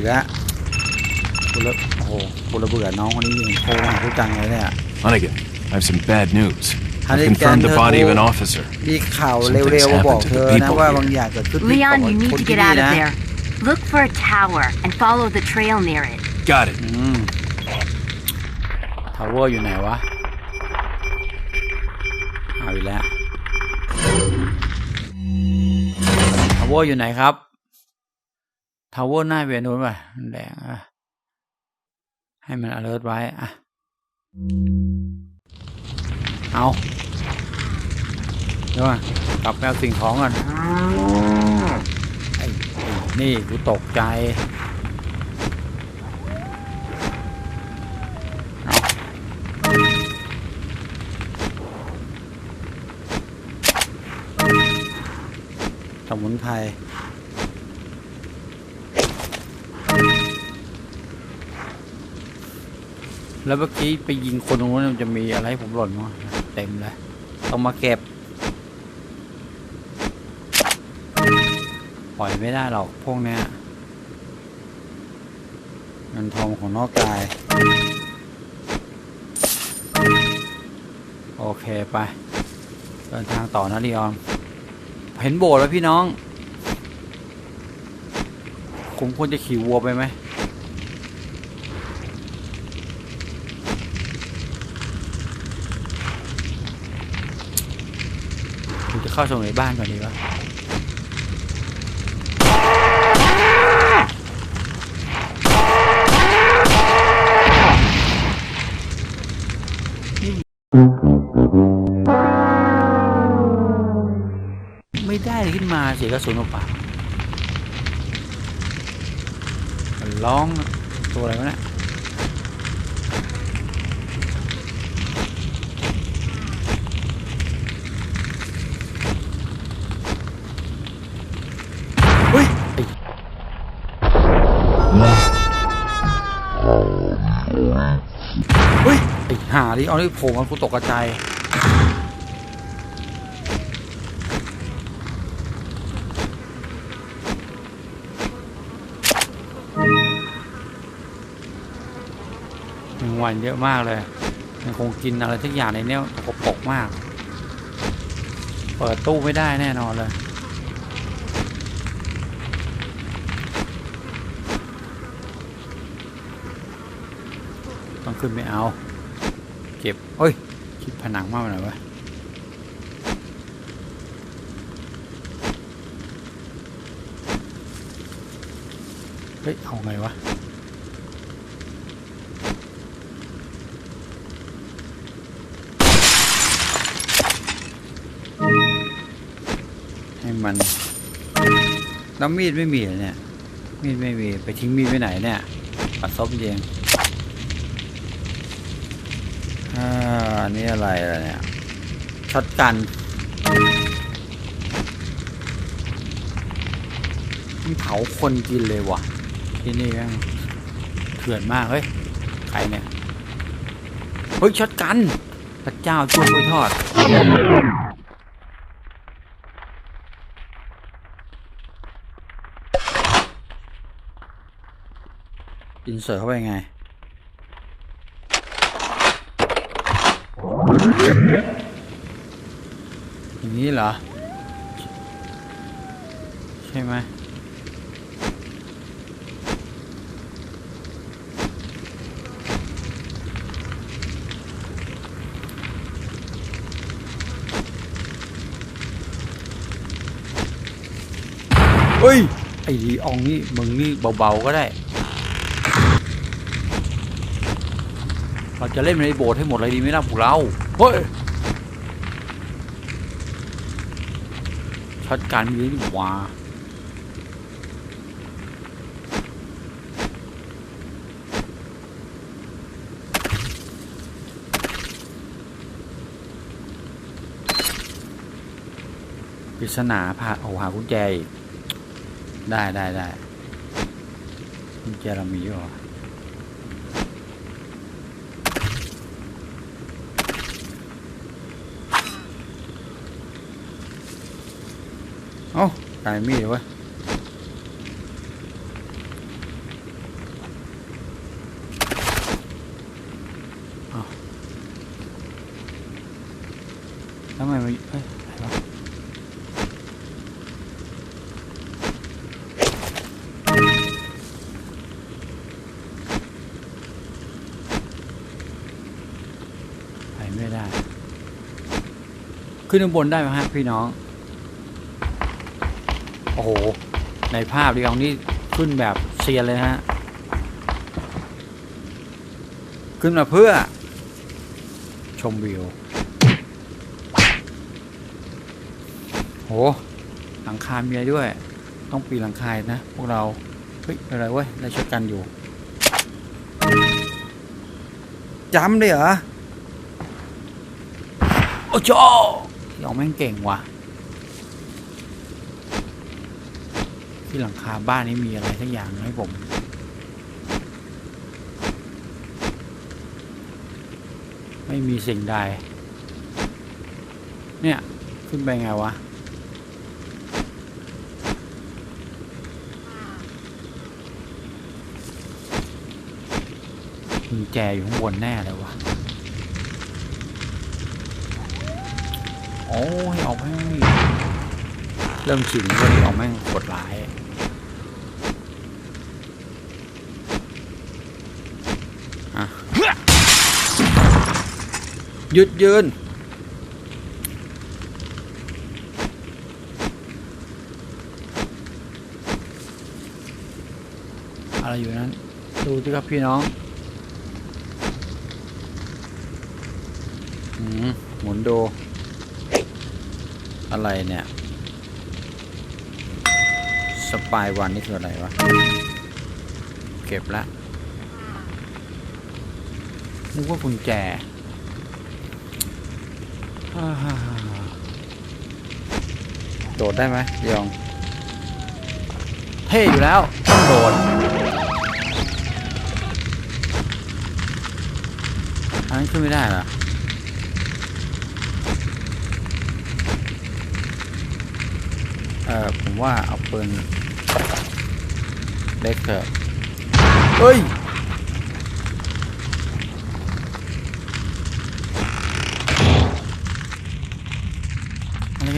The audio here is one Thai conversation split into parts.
อีกแล้วกูระโอ้โหกูระเบื่อน้องคนนี้ยิงโทรหากูจังเลยเนี่ย Hunnigan, I have some bad news. I've Hunnigan, confirmed the body of an Turbo. officer. มีข่าว Something's เร็วๆมาบอก happened to เธ the อนะ people ว่า here. บางอย่างเกิดขึ้นที่ Leon, ของ you need คน to ที่ get นี่ out of นะ there. Look for a tower and follow the trail near it. Got it. อืมทาวเวอร์อยู่ไหนวะเอาอีกแล้วทาวเวอร์อยู่ไหนครับ ทาวเวอร์หน้าเวียนนู้นป่ะแดงอะให้มัน alert ไว้อะ เอาเดี๋ยวก่อนกลับไปเอาสิ่งของก่อนอนี่กูตกใจสมุนไพร แล้วเมื่อกี้ไปยิงคนตรงนู้นมันจะมีอะไรให้ผมหล่นมั้งเต็มเลยต้องมาเก็บปล่อยไม่ได้หรอกพวกเนี้ยเงินทองของนอกกาย โอเคไป เดินทางต่อนะลีออน เห็นโบสถ์แล้วพี่น้อง ผมควรจะขี่วัวไปไหม ผมจะ เข้าชมในบ้านก่อนดีวะไม่ได้ขึ้นมาเสียกระสุนออกปากมันร้องตัวอะไรวะเนี่ย ดิเอานี่โผล่มันกูตกกระจายวันเยอะมากเลย มันคงกินอะไรทุกอย่างในเนี้ยกปกมาก เปิดตู้ไม่ได้แน่นอนเลยต้องขึ้นไม่เอา เก็บเฮ้ยคิดผนังมากไปหน่อยวะเฮ้ย เอาไงวะ ให้มัน แล้วมีดไม่มีเหรอเนี่ย มีดไม่มี ไปทิ้งมีดไว้ไหนเนี่ยปัดซบเองอ่า อันนี่อะไรล่ะเนี่ยช็อตกันมันเผาคนกินเลยว่ะ ที่นี่แม่งเถื่อนมาก เฮ้ย ใครเนี่ย เฮ้ยช็อตกันพระเจ้าช่วยกล้วยทอด อินเสิร์ตเข้าไปไง อย่างนี้เหรอ ใช่ไหมเฮ้ย ไอ้ลีอองนี่มึงนี่เบาๆก็ได้ เราจะเล่นในโบสถ์ให้หมดเลยดีไหมล่ะพวกเรา ฮ้ยช็อตการมีนี่ว่าปริศนาพาเอาหากุญแจอีกได้ได้ได้กุญแจเรามีอยู่หรอ เอ้ากายมีดวะทำไมไม่นเฮ้ยไปไม่ได้ ขึ้นบนได้ไหมฮะพี่น้อง โอ้โห ในภาพดีของนี่ขึ้นแบบเซียนเลยฮะ ขึ้นมาเพื่อ ชมวิวโหหลังคาเมียด้วย ต้องปีนหลังคานะ พวกเรา เฮ้ย อะไรเว้ยได้ช่วยกันอยู่จำเลยเหรอ โอ้โจยองแม่งเก่งว่ะ ที่หลังคาบ้านนี้มีอะไรสักอย่างให้ผม ไม่มีสิ่งใด เนี่ย ขึ้นไปไงวะกุญแจอยู่ข้างบนแน่เลยวะโอ้ยออกแม่งเริ่มชินเริ่ออกแม่งกดร้าย หยุดยืน อะไรอยู่นั้น ดูสิครับพี่น้องอืมหมุนดูอะไรเนี่ยสปายวันนี่คืออะไรวะ เก็บละนึกว่ากุญแจ โดดได้ไหมยอง เท่อยู่แล้ว ต้องโดดอันนั้นขึ้นไม่ได้เหรอเออผมว่าเอาปืนเล็กเถอะเฮ้ย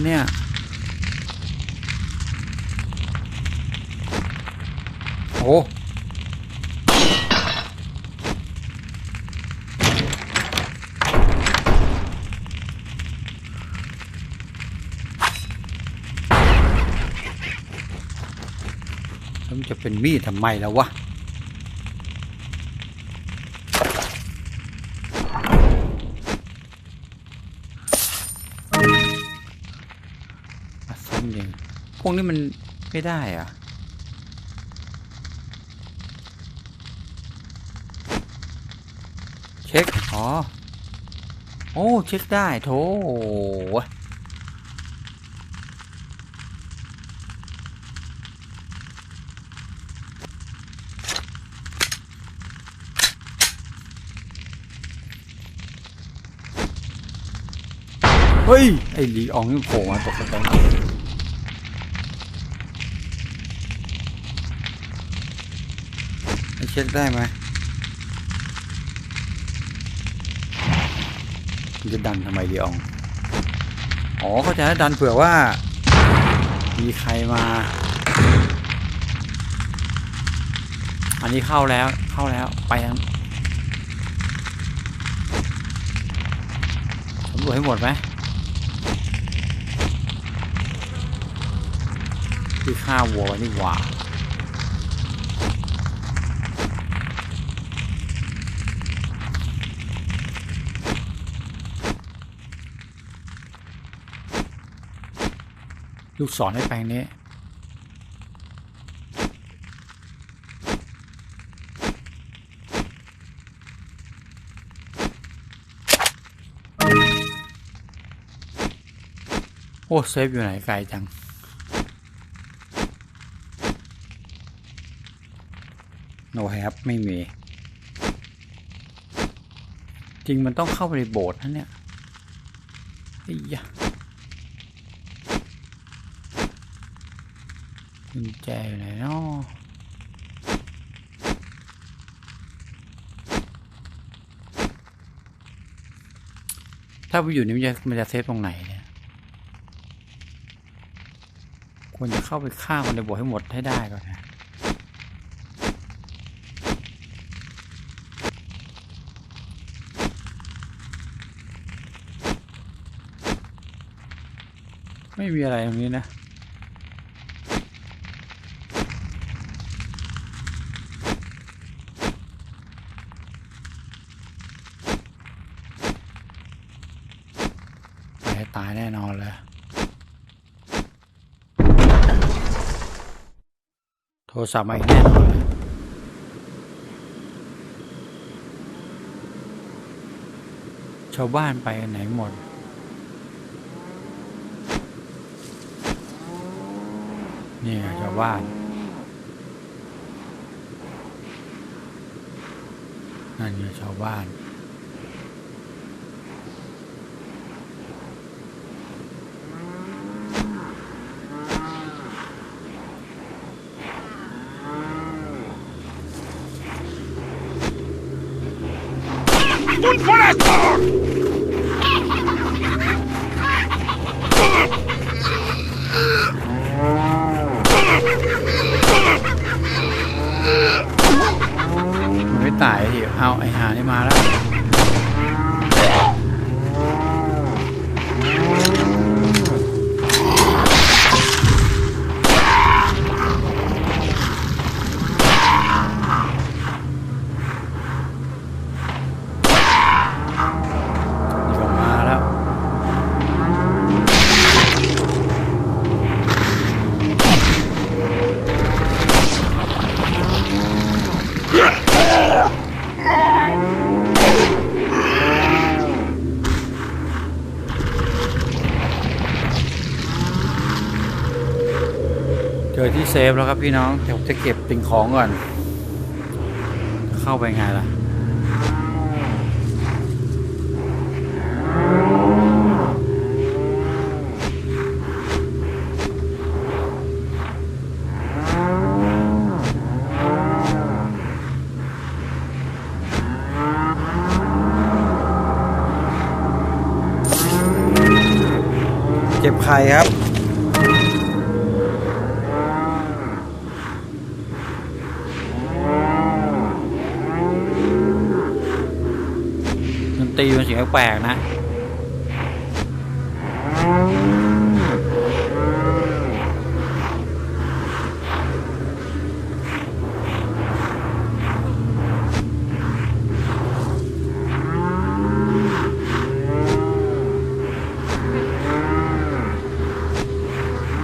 อะเนี่ย โอ้แล้วมันจะเป็นมีดทำไมแล้ววะ พวกนี้มันไม่ได้อะเช็ค อ๋อ โอ้ เช็คได้โถเฮ้ย ไอ้ลีอองนี่โผล่มาตกกระแตง เช็คได้ไหมจะดันทำไมลีออง อ๋อเขาใจะให้ดันเผื่อว่า มีใครมา อันนี้เข้าแล้ว เข้าแล้ว ไปยังสำรวจให้หมดไหมที่ฆ่าวัวนี่หว่า ลูกศรให้แปลงนี้ โอ้ เซฟอยู่ไหนไกลจัง no have ไม่มี จริงมันต้องเข้าไปในโบสถ์นะเนี่ยไอ้ยะ กุญแจอยู่ไหนเนาะถ้าไปอยู่นี่มันจะมันจะเซฟตรงไหนเนี่ยควรจะเข้าไปฆ่ามันในโบสถ์ให้หมดให้ได้ก่อนนะไม่มีอะไรตรงนี้นะ ให้ตายแน่นอนเลยโทรศัพท์มาอีกแน่นอนเลยชาวบ้านไปไหนหมด นี่ชาวบ้าน นั่นไงชาวบ้าน un forasto! ไม่ตายทีเอาไอหานี่มาแล้ว อที่เซฟแล้วครับพี่น้องเดี๋ยวผมจะเก็บสิ่งของก่อน เข้าไปไงล่ะเก็บไข่ครับ ตรีมันเสียงแปลกๆนะ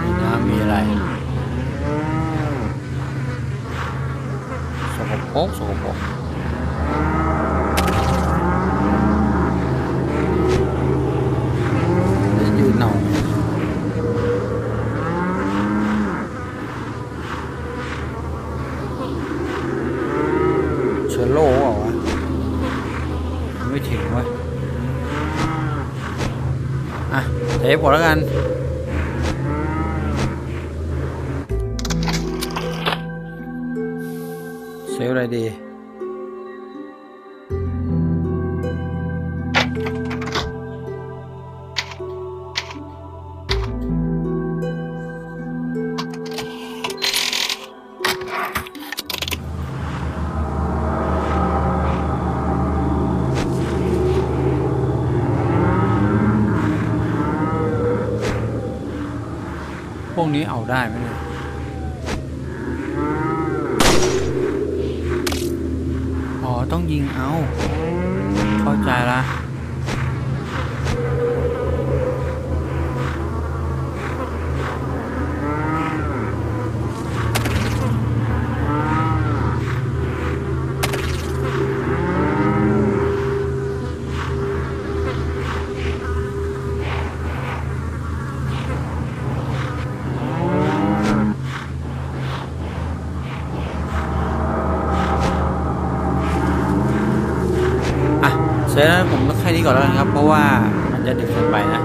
มีน้ำมีอะไอะเทปก่อนแล้วกันเซฟอะไรดี พวกนี้เอาได้ไหมเนี่ยอ๋อ ต้องยิงเอา เข้าใจละอะ ก่อนแล้วกันครับ เพราะว่ามันจะดึกเกินไปนะ